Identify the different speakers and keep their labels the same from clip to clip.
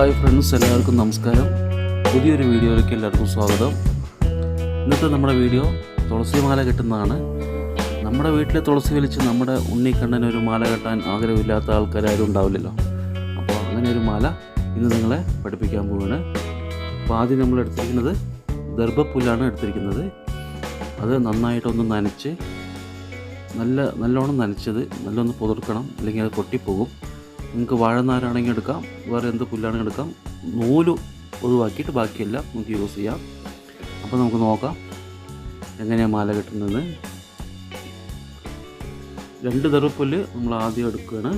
Speaker 1: Hi friends എല്ലാവർക്കും നമസ്കാരം. പുതിയൊരു വീഡിയോയിലേക്ക് എല്ലാവർക്കും സ്വാഗതം. ഇന്നത്തെ നമ്മുടെ വീഡിയോ തുളസി മാല കെട്ടുന്നതാണ്. നമ്മുടെ വീട്ടിലെ തുളസി വലിച്ച് നമ്മുടെ ഉണ്ണിക്കണ്ണന് ഒരു മാല കെട്ടാൻ ആഗ്രഹമില്ലാത്ത ആൾക്കാരും ഉണ്ടാവില്ലല്ലോ. അപ്പോൾ അങ്ങനെ ഒരു മാല ഇന്ന് നിങ്ങളെ പഠിപ്പിക്കാൻ പോവുകയാണ് അപ്പോൾ ആദ്യം നമ്മൾ എടുത്തിരിക്കുന്നത് ദർഭപ്പുല്ലാണ് എടുത്തിരിക്കുന്നത്. അത് നന്നായിട്ടൊന്ന് നനച്ച് നല്ല നല്ലോണം നനച്ചത് നല്ലൊന്ന് പുതിർക്കണം അല്ലെങ്കിൽ അത് പൊട്ടിപ്പോകും. നിങ്ങൾക്ക് വാഴനാരാണെങ്കിൽ എടുക്കാം വേറെ എന്ത് പുല്ലാണെങ്കിൽ എടുക്കാം. നൂൽ ഒഴിവാക്കിയിട്ട് ബാക്കിയെല്ലാം നമുക്ക് യൂസ് ചെയ്യാം. അപ്പോൾ നമുക്ക് നോക്കാം എങ്ങനെയാണ് മാല കിട്ടുന്നത്. രണ്ട് തെറുപ്പുല്ല് നമ്മൾ ആദ്യം എടുക്കുകയാണ്.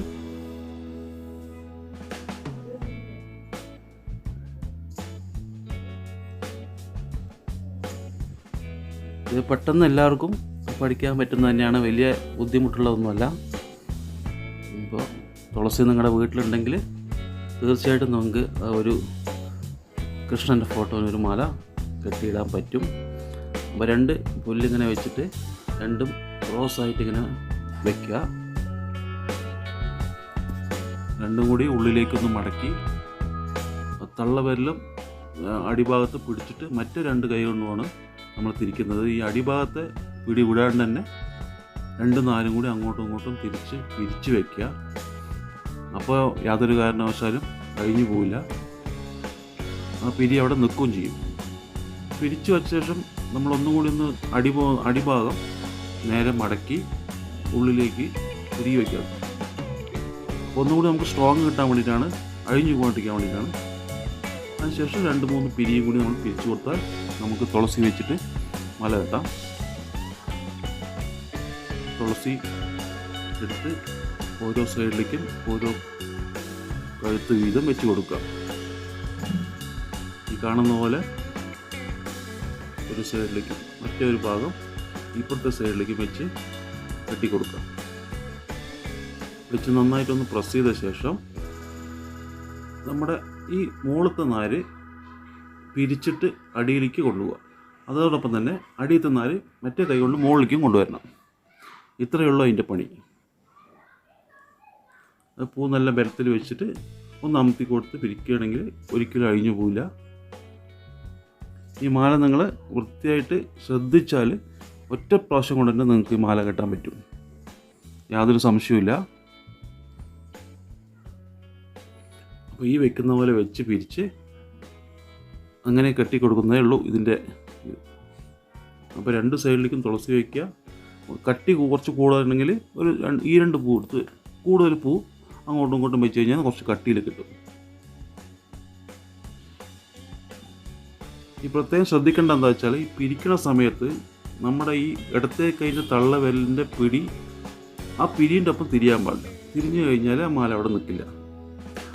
Speaker 1: ഇത് പെട്ടെന്ന് എല്ലാവർക്കും പഠിക്കാൻ പറ്റുന്ന തന്നെയാണ്. വലിയ ബുദ്ധിമുട്ടുള്ളതൊന്നുമല്ല. തുളസി നിങ്ങളുടെ വീട്ടിലുണ്ടെങ്കിൽ തീർച്ചയായിട്ടും നമുക്ക് ഒരു കൃഷ്ണന്റെ ഫോട്ടോ ഒരു മാല കെട്ടിയിടാൻ പറ്റും. അപ്പോൾ രണ്ട് പുല്ലിങ്ങനെ വെച്ചിട്ട് രണ്ടും റോസായിട്ട് ഇങ്ങനെ വെക്കുക. രണ്ടും കൂടി ഉള്ളിലേക്കൊന്ന് മടക്കി. തള്ളവിരലും അടിഭാഗത്ത് പിടിച്ചിട്ട് മറ്റ് രണ്ട് കൈ കൊണ്ടുമാണ് നമ്മൾ തിരിക്കുന്നത്. ഈ അടിഭാഗത്തെ പിടി വിടാണ്ട് തന്നെ രണ്ടും നാലും കൂടി അങ്ങോട്ടും ഇങ്ങോട്ടും തിരിച്ച് പിരിച്ചു വെക്കുക. അപ്പോൾ യാതൊരു കാരണവശാലും കഴിഞ്ഞു പോവില്ല. ആ പിരി അവിടെ നിൽക്കുകയും ചെയ്യും. പിരിച്ചു വച്ച ശേഷം നമ്മൾ ഒന്നുകൂടി ഒന്ന് അടിപോ അടിഭാഗം നേരെ മടക്കി ഉള്ളിലേക്ക് തിരികെ വയ്ക്കുക അപ്പോൾ ഒന്നുകൂടി നമുക്ക് സ്ട്രോങ് കിട്ടാൻ വേണ്ടിയിട്ടാണ് അഴിഞ്ഞു പോകാണ്ടിരിക്കാൻ വേണ്ടിയിട്ടാണ്. അതിനുശേഷം രണ്ട് മൂന്ന് പിരിയും കൂടി നമ്മൾ പിരിച്ചു കൊടുത്താൽ നമുക്ക് തുളസി വെച്ചിട്ട് മല കെട്ടാം. തുളസി എടുത്ത് ഓരോ സൈഡിലേക്കും ഓരോ കഴുത്ത് വീതം വെച്ച് കൊടുക്കുക. ഈ കാണുന്ന പോലെ ഒരു സൈഡിലേക്കും മറ്റേ ഒരു ഭാഗം ഇപ്പുറത്തെ സൈഡിലേക്കും വെച്ച് കെട്ടിക്കൊടുക്കുക വെച്ച് നന്നായിട്ടൊന്ന് പ്രസ് ചെയ്ത ശേഷം നമ്മുടെ ഈ മുകളത്തെ നാര് പിരിച്ചിട്ട് അടിയിലേക്ക് കൊണ്ടുപോകുക അതോടൊപ്പം തന്നെ അടിയത്തെ നാര് മറ്റേ കൈ കൊണ്ട് മുകളിലേക്കും കൊണ്ടുവരണം. ഇത്രയേ ഉള്ളൂ അതിന്റെ പണി. അത് പൂ നല്ല ബലത്തിൽ വെച്ചിട്ട് ഒന്ന് അമർത്തി കൊടുത്ത് പിരിക്കുകയാണെങ്കിൽ ഒരിക്കലും അഴിഞ്ഞു പോവില്ല. ഈ മാല നിങ്ങൾ വൃത്തിയായിട്ട് ശ്രദ്ധിച്ചാൽ ഒറ്റ പ്രാവശ്യം കൊണ്ട് തന്നെ നിങ്ങൾക്ക് ഈ മാല കെട്ടാൻ പറ്റും. യാതൊരു സംശയവുമില്ല. അപ്പോൾ ഈ വെക്കുന്ന പോലെ വെച്ച് പിരിച്ച് അങ്ങനെ കെട്ടി കൊടുക്കുന്നതേ ഉള്ളൂ ഇതിന്റെ അപ്പോൾ രണ്ട് സൈഡിലേക്കും തുളസി വയ്ക്കുക. കട്ടി കുറച്ച് കൂടുതലുണ്ടെങ്കിൽ ഒരു ഈ രണ്ട് പൂ എടുത്ത് കൂടുതൽ പൂ അങ്ങോട്ടും ഇങ്ങോട്ടും വെച്ച് കഴിഞ്ഞാൽ കുറച്ച് കട്ടിയിൽ കിട്ടും. ഈ പ്രത്യേകം ശ്രദ്ധിക്കേണ്ട എന്താ വെച്ചാൽ ഈ പിരിക്കണ സമയത്ത് നമ്മുടെ ഈ ഇടത്തെ കൈന്റെ തള്ളവിരലിന്റെ പിടി ആ പിരിന്റെ ഒപ്പം തിരിയാൻ പാടില്ല. തിരിഞ്ഞു കഴിഞ്ഞാൽ ആ മാല അവിടെ നിൽക്കില്ല.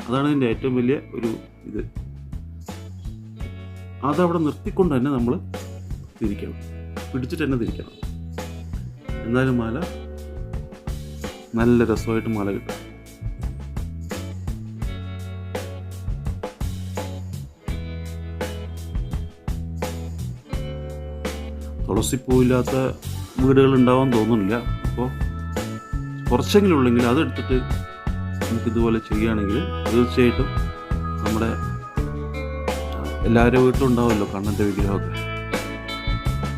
Speaker 1: അതാണ് ഇതിന്റെ ഏറ്റവും വലിയ ഒരു ഇത്. അതവിടെ നിർത്തിക്കൊണ്ട് തന്നെ നമ്മൾ തിരിക്കണം. പിടിച്ചിട്ട് തന്നെ തിരിക്കണം. എന്നാലും മാല നല്ല രസമായിട്ട് മാല കിട്ടും. തുളസിപ്പൂവില്ലാത്ത വീടുകൾ ഉണ്ടാവാൻ തോന്നുന്നില്ല. അപ്പോൾ കുറച്ചെങ്കിലും ഉള്ളെങ്കിൽ അതെടുത്തിട്ട് നമുക്കിതുപോലെ ചെയ്യുകയാണെങ്കിൽ തീർച്ചയായിട്ടും നമ്മുടെ എല്ലാവരുടെ വീട്ടിലും ഉണ്ടാവുമല്ലോ കണ്ണന്റെ വിഗ്രഹമൊക്കെ.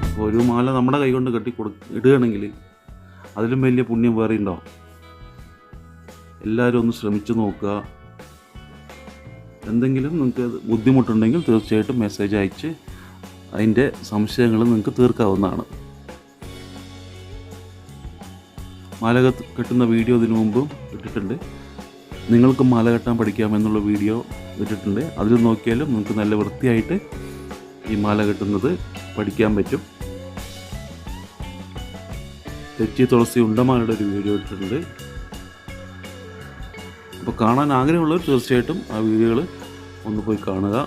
Speaker 1: അപ്പോൾ ഒരു മാല നമ്മുടെ കൈ കൊണ്ട് കെട്ടി കൊടു ഇടുകയാണെങ്കിൽ അതിലും വലിയ പുണ്യം വേറെ ഉണ്ടാവും എല്ലാവരും ഒന്ന് ശ്രമിച്ചു നോക്കുക. എന്തെങ്കിലും നിങ്ങൾക്ക് ബുദ്ധിമുട്ടുണ്ടെങ്കിൽ തീർച്ചയായിട്ടും മെസ്സേജ് അയച്ച് അതിന്റെ സംശയങ്ങൾ നിങ്ങൾക്ക് തീർക്കാവുന്നതാണ്. മാല കെട്ടുന്ന വീഡിയോ ഇതിനു മുമ്പും ഇട്ടിട്ടുണ്ട്. നിങ്ങൾക്ക് മാല കെട്ടാൻ പഠിക്കാമെന്നുള്ള വീഡിയോ ഇട്ടിട്ടുണ്ട്. അതിൽ നോക്കിയാലും നിങ്ങൾക്ക് നല്ല വൃത്തിയായിട്ട് ഈ മാല കെട്ടുന്നത് പഠിക്കാൻ പറ്റും. തെച്ചി തുളസി ഉണ്ടമാലയുടെ ഒരു വീഡിയോ ഇട്ടിട്ടുണ്ട്. അപ്പോൾ കാണാൻ ആഗ്രഹമുള്ളവർ തീർച്ചയായിട്ടും ആ വീഡിയോകൾ ഒന്ന് പോയി കാണുക.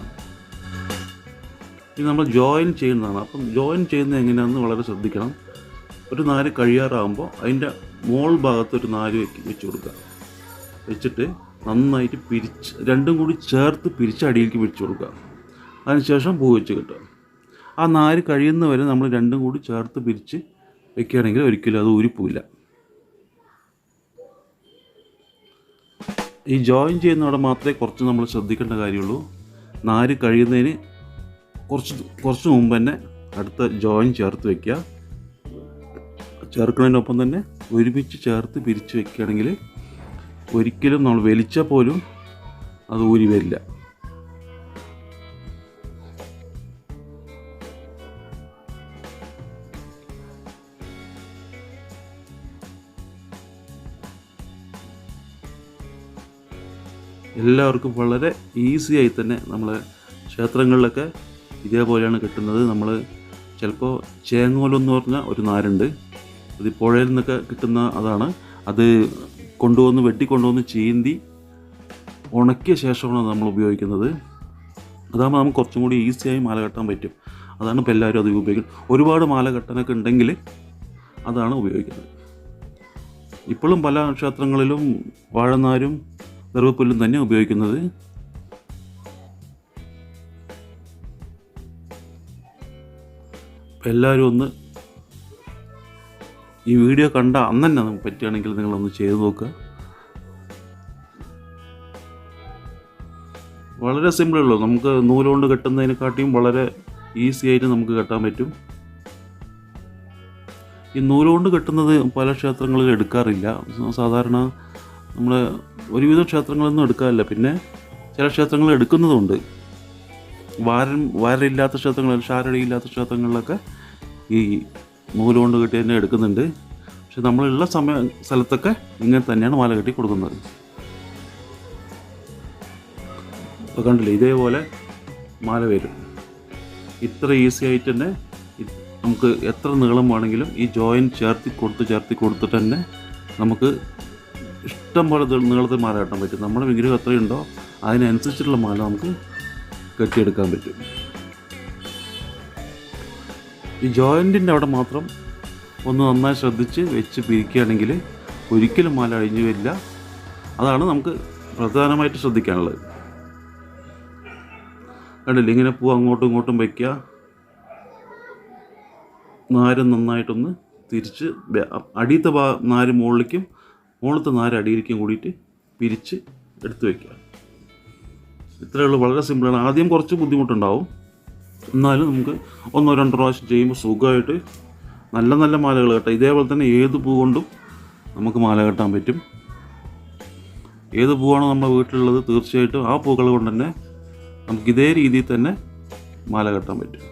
Speaker 1: ഇത് നമ്മൾ ജോയിൻ ചെയ്യുന്നതാണ്. അപ്പം ജോയിൻ ചെയ്യുന്നത് എങ്ങനെയാണെന്ന് വളരെ ശ്രദ്ധിക്കണം. ഒരു നാല് കഴിയാറാകുമ്പോൾ അതിന്റെ മോൾ ഭാഗത്ത് ഒരു നാല് വെച്ച് കൊടുക്കുക. വെച്ചിട്ട് നന്നായിട്ട് പിരിച്ച് രണ്ടും കൂടി ചേർത്ത് പിരിച്ച് അടിയിലേക്ക് പിരിച്ചു കൊടുക്കുക. അതിനുശേഷം പൂ വെച്ച് കിട്ടുക. ആ നാല് കഴിയുന്നവരെ നമ്മൾ രണ്ടും കൂടി ചേർത്ത് പിരിച്ച് വെക്കുകയാണെങ്കിൽ ഒരിക്കലും അത് ഊരിപ്പോയില്ല ഈ ജോയിൻ ചെയ്യുന്നവിടെ മാത്രമേ കുറച്ച് നമ്മൾ ശ്രദ്ധിക്കേണ്ട കാര്യമുള്ളൂ. നാര് കഴിയുന്നതിന് കുറച്ച് കുറച്ച് മുമ്പ് തന്നെ അടുത്ത ജോയിൻ ചേർത്ത് വെക്കുക. ചേർക്കുന്നതിനൊപ്പം തന്നെ ഒരുമിച്ച് ചേർത്ത് പിരിച്ച് വെക്കുകയാണെങ്കിൽ ഒരിക്കലും നമ്മൾ വലിച്ചാൽ പോലും അത് ഊരി വരില്ല. എല്ലാവർക്കും വളരെ ഈസിയായി തന്നെ നമ്മളെ ക്ഷേത്രങ്ങളിലൊക്കെ ഇതേപോലെയാണ് കിട്ടുന്നത്. നമ്മൾ ചിലപ്പോൾ ചേങ്ങോലെന്ന് പറഞ്ഞ ഒരു നാരുണ്ട്. ഈ പുഴയിൽ നിന്നൊക്കെ കിട്ടുന്ന അതാണ്. അത് കൊണ്ടുവന്ന് വെട്ടി കൊണ്ടുവന്ന് ചീന്തി ഉണക്കിയ ശേഷമാണ് നമ്മൾ ഉപയോഗിക്കുന്നത്. അതാകുമ്പോൾ നമുക്ക് കുറച്ചും കൂടി ഈസിയായി മാല കെട്ടാൻ പറ്റും. അതാണ് ഇപ്പോൾ എല്ലാവരും അത് ഉപയോഗിക്കുന്നത്. ഒരുപാട് മാല കെട്ടാനൊക്കെ ഉണ്ടെങ്കിൽ അതാണ് ഉപയോഗിക്കുന്നത്. ഇപ്പോഴും പല ക്ഷേത്രങ്ങളിലും വാഴനാരും ദർഭപ്പുല്ലും തന്നെ ഉപയോഗിക്കുന്നത്. എല്ലാവരും ഒന്ന് ഈ വീഡിയോ കണ്ട അന്ന് തന്നെ നമുക്ക് പറ്റുകയാണെങ്കിൽ നിങ്ങളൊന്ന് ചെയ്തു നോക്കുക വളരെ സിമ്പിൾ ഉള്ളൂ. നമുക്ക് നൂലുകൊണ്ട് കെട്ടുന്നതിനെക്കാട്ടിയും വളരെ ഈസി ആയിട്ട് നമുക്ക് കെട്ടാൻ പറ്റും. ഈ നൂലുകൊണ്ട് കെട്ടുന്നത് പല ക്ഷേത്രങ്ങളിൽ എടുക്കാറില്ല. സാധാരണ നമ്മൾ ഒരുവിധം ക്ഷേത്രങ്ങളൊന്നും എടുക്കാറില്ല. പിന്നെ ചില ക്ഷേത്രങ്ങൾ എടുക്കുന്നതുണ്ട്. വാരം വാരമില്ലാത്ത ക്ഷേത്രങ്ങളിൽ ഷാരടിയില്ലാത്ത ക്ഷേത്രങ്ങളിലൊക്കെ ഈ നൂൽ കൊണ്ട് കെട്ടി തന്നെ എടുക്കുന്നുണ്ട്. പക്ഷെ നമ്മളുള്ള സമയ സ്ഥലത്തൊക്കെ ഇങ്ങനെ തന്നെയാണ് മാല കെട്ടി കൊടുക്കുന്നത്. അപ്പോൾ കണ്ടില്ലേ ഇതേപോലെ മാല വരും. ഇത്ര ഈസി ആയിട്ട് തന്നെ നമുക്ക് എത്ര നീളം വേണമെങ്കിലും ഈ ജോയിൻ ചേർത്തി കൊടുത്ത് ചേർത്തി കൊടുത്തിട്ട് തന്നെ നമുക്ക് ഇഷ്ടം പോലെ നീളത്തിൽ മാല കെട്ടാൻ പറ്റും. നമ്മുടെ വിഗ്രഹം എത്രയുണ്ടോ അതിനനുസരിച്ചിട്ടുള്ള മാല നമുക്ക് കെട്ടിയെടുക്കാൻ പറ്റും. ഈ ജോയിന്റിന്റെ അവിടെ മാത്രം ഒന്ന് നന്നായി ശ്രദ്ധിച്ച് വെച്ച് പിരിക്കുകയാണെങ്കിൽ ഒരിക്കലും മാല അഴിഞ്ഞു വരില്ല. അതാണ് നമുക്ക് പ്രധാനമായിട്ട് ശ്രദ്ധിക്കാനുള്ളത്. കണ്ടില്ല ഇങ്ങനെ പൂ അങ്ങോട്ടും ഇങ്ങോട്ടും വയ്ക്കുക. നാര് നന്നായിട്ടൊന്ന് തിരിച്ച് അടിയത്തെ ഭാ നാര് മുകളിലേക്കും മുകളിലത്തെ നാര് അടിയിലേക്കും കൂടിയിട്ട് പിരിച്ച് എടുത്ത് വയ്ക്കുക. ഇത്രയേ ഉള്ളൂ. വളരെ സിമ്പിളാണ് ആദ്യം കുറച്ച് ബുദ്ധിമുട്ടുണ്ടാവും. എന്നാലും നമുക്ക് ഒന്നോ രണ്ടോ പ്രാവശ്യം ചെയ്യുമ്പോൾ സുഖമായിട്ട് നല്ല നല്ല മാലകൾ കെട്ടാം. ഇതേപോലെ തന്നെ ഏത് പൂ കൊണ്ടും നമുക്ക് മാല കെട്ടാൻ പറ്റും. ഏത് പൂവാണോ നമ്മുടെ വീട്ടിലുള്ളത് തീർച്ചയായിട്ടും ആ പൂക്കൾ കൊണ്ട് തന്നെ നമുക്ക് ഇതേ രീതിയിൽ തന്നെ മാല കെട്ടാൻ പറ്റും.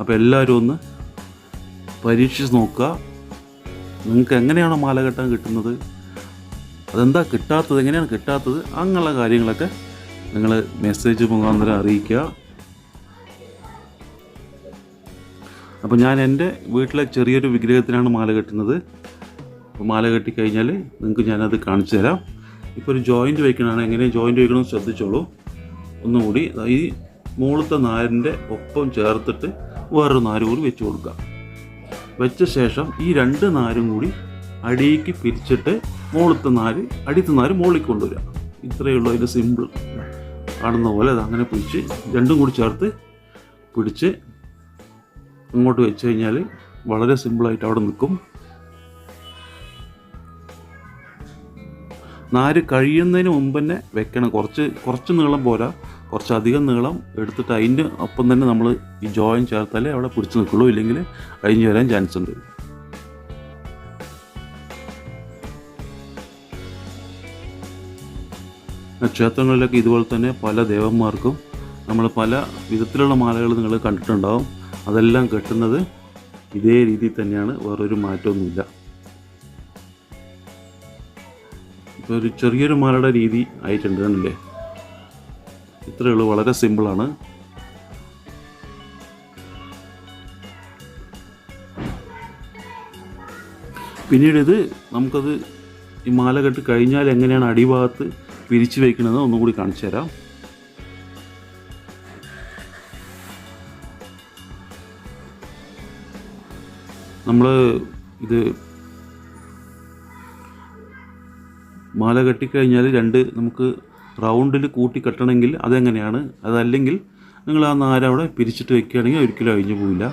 Speaker 1: അപ്പോൾ എല്ലാവരും ഒന്ന് പരീക്ഷിച്ച് നോക്കുക. നിങ്ങൾക്ക് എങ്ങനെയാണോ മാല കെട്ടാൻ കിട്ടുന്നത്? അതെന്താ കിട്ടാത്തത്? എങ്ങനെയാണ് കിട്ടാത്തത്? അങ്ങനെയുള്ള കാര്യങ്ങളൊക്കെ നിങ്ങൾ മെസ്സേജ് മുഖാന്തരം അറിയിക്കുക. അപ്പോൾ ഞാൻ എന്റെ വീട്ടിലെ ചെറിയൊരു വിഗ്രഹത്തിനാണ് മാല കെട്ടുന്നത്. അപ്പോൾ മാല കെട്ടിക്കഴിഞ്ഞാൽ നിങ്ങൾക്ക് ഞാനത് കാണിച്ചു തരാം. ഇപ്പോൾ ഒരു ജോയിന്റ് വയ്ക്കണതാണ് എങ്ങനെ ജോയിന്റ് വയ്ക്കണമെന്ന് ശ്രദ്ധിച്ചോളൂ. ഒന്നുകൂടി ഈ മുകളിലത്തെ നാരിന്റെ ഒപ്പം ചേർത്തിട്ട് വേറൊരു നാര് കൂടി വെച്ച് കൊടുക്കുക വെച്ച ശേഷം ഈ രണ്ട് നാരും കൂടി അടിയിലേക്ക് പിരിച്ചിട്ട് മുകളിലത്തെ നാര് അടിയത്തെ നാര് മുകളിൽ കൊണ്ടുവരിക. ഇത്രയേ ഉള്ളൂ അതിന്റെ സിമ്പിൾ കാണുന്ന പോലെ അത് അങ്ങനെ പിടിച്ച് രണ്ടും കൂടി ചേർത്ത് പിടിച്ച് അങ്ങോട്ട് വെച്ച് കഴിഞ്ഞാൽ വളരെ സിമ്പിളായിട്ട് അവിടെ നിൽക്കും. നാര് കഴിയുന്നതിന് മുമ്പ് തന്നെ വെക്കണം. കുറച്ച് കുറച്ച് നീളം പോരാ. കുറച്ചധികം നീളം എടുത്തിട്ട് അതിന്റെ ഒപ്പം തന്നെ നമ്മൾ ഈ ജോയിൻ ചേർത്താലേ അവിടെ പിടിച്ച് നിൽക്കുള്ളൂ. ഇല്ലെങ്കിൽ അഴിഞ്ഞു വരാൻ ചാൻസ് ഉണ്ട്. ക്ഷേത്രങ്ങളിലൊക്കെ ഇതുപോലെ തന്നെ പല ദേവന്മാർക്കും നമ്മൾ പല വിധത്തിലുള്ള മാലകൾ നിങ്ങൾ കണ്ടിട്ടുണ്ടാവും. അതെല്ലാം കെട്ടുന്നത് ഇതേ രീതിയിൽ തന്നെയാണ്. വേറൊരു മാറ്റമൊന്നുമില്ല. ഇപ്പോൾ ഒരു ചെറിയൊരു മാലയുടെ രീതി ആയിട്ടുണ്ട് കണ്ടില്ലേ? ഇത്രയേ ഉള്ളൂ. വളരെ സിമ്പിളാണ് പിന്നീട് ഇത് നമുക്കത് ഈ മാല കെട്ട് കഴിഞ്ഞാൽ എങ്ങനെയാണ് അടിഭാഗത്ത് പിരിച്ചു വയ്ക്കുന്നത് ഒന്നും കൂടി കാണിച്ചു തരാം. നമ്മൾ ഇത് മാല കെട്ടിക്കഴിഞ്ഞാൽ രണ്ട് നമുക്ക് റൗണ്ടിൽ കൂട്ടി കെട്ടണമെങ്കിൽ അതെങ്ങനെയാണ്? അതല്ലെങ്കിൽ നിങ്ങൾ ആ നാരവിടെ പിരിച്ചിട്ട് വെക്കുകയാണെങ്കിൽ ഒരിക്കലും അഴിഞ്ഞു പോവില്ല.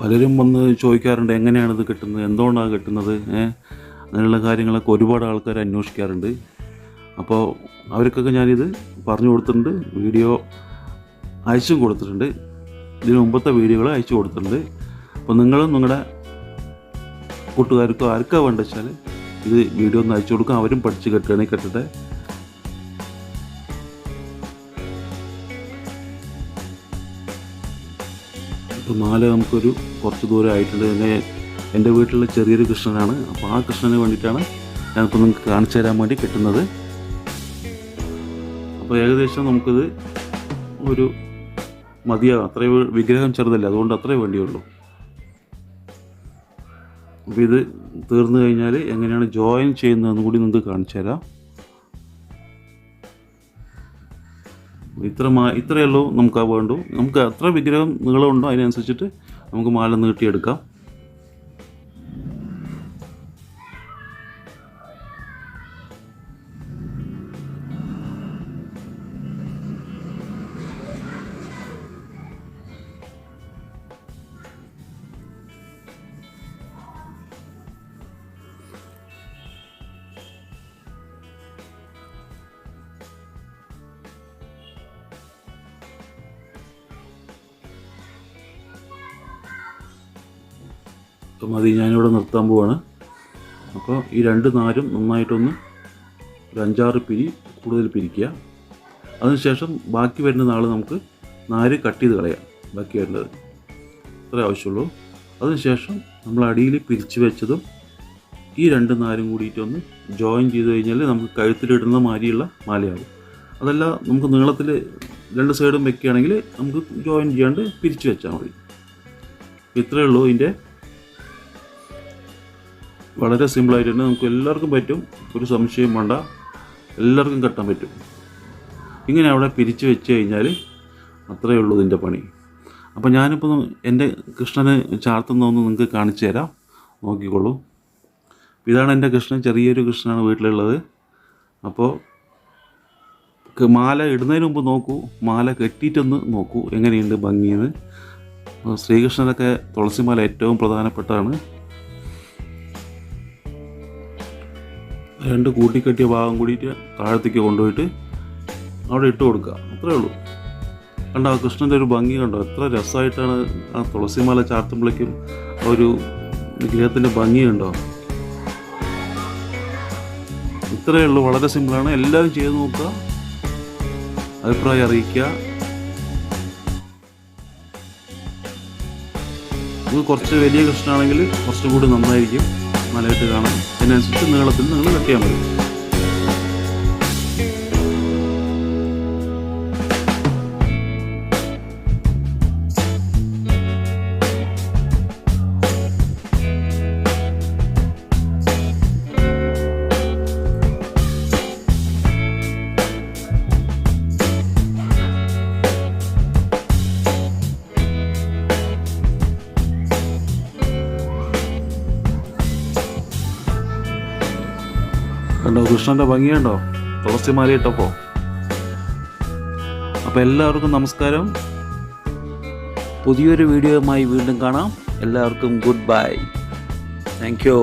Speaker 1: പലരും വന്ന് ചോദിക്കാറുണ്ട് എങ്ങനെയാണ് ഇത് കിട്ടുന്നത്? എന്തുകൊണ്ടാണ് കിട്ടുന്നത്? അങ്ങനെയുള്ള കാര്യങ്ങളൊക്കെ ഒരുപാട് ആൾക്കാർ അന്വേഷിക്കാറുണ്ട്. അപ്പോൾ അവർക്കൊക്കെ ഞാനിത് പറഞ്ഞു കൊടുത്തിട്ടുണ്ട് വീഡിയോ അയച്ചും കൊടുത്തിട്ടുണ്ട്. ഇതിന് മുമ്പത്തെ വീഡിയോകൾ അയച്ചു കൊടുത്തിട്ടുണ്ട്. അപ്പോൾ നിങ്ങളും നിങ്ങളുടെ കൂട്ടുകാർക്കോ ആർക്കാ വേണ്ട വെച്ചാൽ ഇത് വീഡിയോ ഒന്ന് അയച്ചു കൊടുക്കാം. അവരും പഠിച്ച് കെട്ടുകയാണെങ്കിൽ കെട്ടട്ടെ. മാല നമുക്കൊരു കുറച്ച് ദൂരം ആയിട്ടുണ്ട്. എന്റെ എന്റെ വീട്ടിലുള്ള ചെറിയൊരു കൃഷ്ണനാണ്. അപ്പോൾ ആ കൃഷ്ണന് വേണ്ടിയിട്ടാണ് ഞാനിപ്പോൾ നിങ്ങൾക്ക് കാണിച്ചു തരാൻ വേണ്ടി കിട്ടുന്നത്. അപ്പോൾ ഏകദേശം നമുക്കിത് ഒരു മതിയാകും അത്രയും വിഗ്രഹം ചെറുതല്ല. അതുകൊണ്ട് അത്രേ വേണ്ടിയുള്ളൂ. അപ്പോൾ ഇത് തീർന്നു കഴിഞ്ഞാൽ എങ്ങനെയാണ് ജോയിൻ ചെയ്യുന്നതെന്ന് കൂടി നിങ്ങൾക്ക് കാണിച്ചു തരാം. ഇത്ര മാ ഇത്രയേ ഉള്ളൂ. നമുക്ക് വേണ്ടു. നമുക്ക് എത്ര വിഗ്രഹം നീളമുണ്ടോ അതിനനുസരിച്ചിട്ട് നമുക്ക് മാല നീട്ടിയെടുക്കാം. അപ്പം മതി ഞാനിവിടെ നിർത്താൻ പോവാണ്. അപ്പോൾ ഈ രണ്ട് നാരും നന്നായിട്ടൊന്ന് ഒരു അഞ്ചാറ് പിരി കൂടുതൽ പിരിക്കുക. അതിനുശേഷം ബാക്കി വരുന്ന നാൾ നമുക്ക് നാര് കട്ട് ചെയ്ത് കളയാം ബാക്കി വരുന്നത്. അത്രേ ആവശ്യമുള്ളൂ. അതിനുശേഷം നമ്മൾ അടിയിൽ പിരിച്ചു വെച്ചതും ഈ രണ്ട് നാരും കൂടിയിട്ടൊന്ന് ജോയിൻ ചെയ്ത് കഴിഞ്ഞാൽ നമുക്ക് കഴുത്തിലിടുന്ന മാതിരിയുള്ള മാലയാകും. അതല്ല നമുക്ക് നീളത്തിൽ രണ്ട് സൈഡും വെക്കുകയാണെങ്കിൽ നമുക്ക് ജോയിൻ ചെയ്യാണ്ട് പിരിച്ചു വെച്ചാൽ മതി. ഇത്രയേ ഉള്ളൂ ഇതിന്റെ വളരെ സിമ്പിളായിട്ട് തന്നെ നമുക്ക് എല്ലാവർക്കും പറ്റും. ഒരു സംശയം വേണ്ട. എല്ലാവർക്കും കെട്ടാൻ പറ്റും. ഇങ്ങനെ അവിടെ പിരിച്ചു വെച്ച് കഴിഞ്ഞാൽ അത്രയേ ഉള്ളൂ ഇതിന്റെ പണി. അപ്പോൾ ഞാനിപ്പോൾ എന്റെ കൃഷ്ണന് ചാർത്തുന്നതൊന്ന് നിങ്ങൾക്ക് കാണിച്ചു തരാം. നോക്കിക്കോളൂ. ഇതാണ് എന്റെ കൃഷ്ണൻ ചെറിയൊരു കൃഷ്ണനാണ് വീട്ടിലുള്ളത്. അപ്പോൾ മാല ഇടുന്നതിന് മുമ്പ് നോക്കൂ. മാല കെട്ടിയിട്ടൊന്ന് നോക്കൂ. എങ്ങനെയുണ്ട് ഭംഗിയെന്ന്. ശ്രീകൃഷ്ണനൊക്കെ തുളസിമാല ഏറ്റവും പ്രധാനപ്പെട്ടതാണ്. രണ്ട് കൂട്ടിക്കെട്ടിയ ഭാഗം കൂടിയിട്ട് താഴത്തേക്ക് കൊണ്ടുപോയിട്ട് അവിടെ ഇട്ട് കൊടുക്കുക. അത്രേ ഉള്ളൂ. കണ്ടോ ആ കൃഷ്ണന്റെ ഒരു ഭംഗി കണ്ടോ? എത്ര രസമായിട്ടാണ് ആ തുളസിമാല ചാർത്തുമ്പോഴേക്കും ആ ഒരു വിഗ്രഹത്തിന്റെ ഭംഗി കണ്ടോ? ഇത്രയേ ഉള്ളൂ. വളരെ സിമ്പിളാണ്. എല്ലാവരും ചെയ്ത് നോക്കുക. അഭിപ്രായം അറിയിക്കുക. ഇത് കുറച്ച് വലിയ കൃഷ്ണനാണെങ്കിൽ കുറച്ചും കൂടി നന്നായിരിക്കും. മലയിട്ട് കാണാം. അതിനനുസരിച്ച് നീളത്തിൽ നിങ്ങൾ വെക്കാൻ മതി കണ്ടോ കൃഷ്ണന്റെ ഭംഗിയുണ്ടോ തുളസി മാലയിട്ടപ്പോൾ അപ്പോൾ എല്ലാവർക്കും നമസ്കാരം. പുതിയൊരു വീഡിയോയുമായി വീണ്ടും കാണാം. എല്ലാവർക്കും ഗുഡ് ബൈ താങ്ക് യു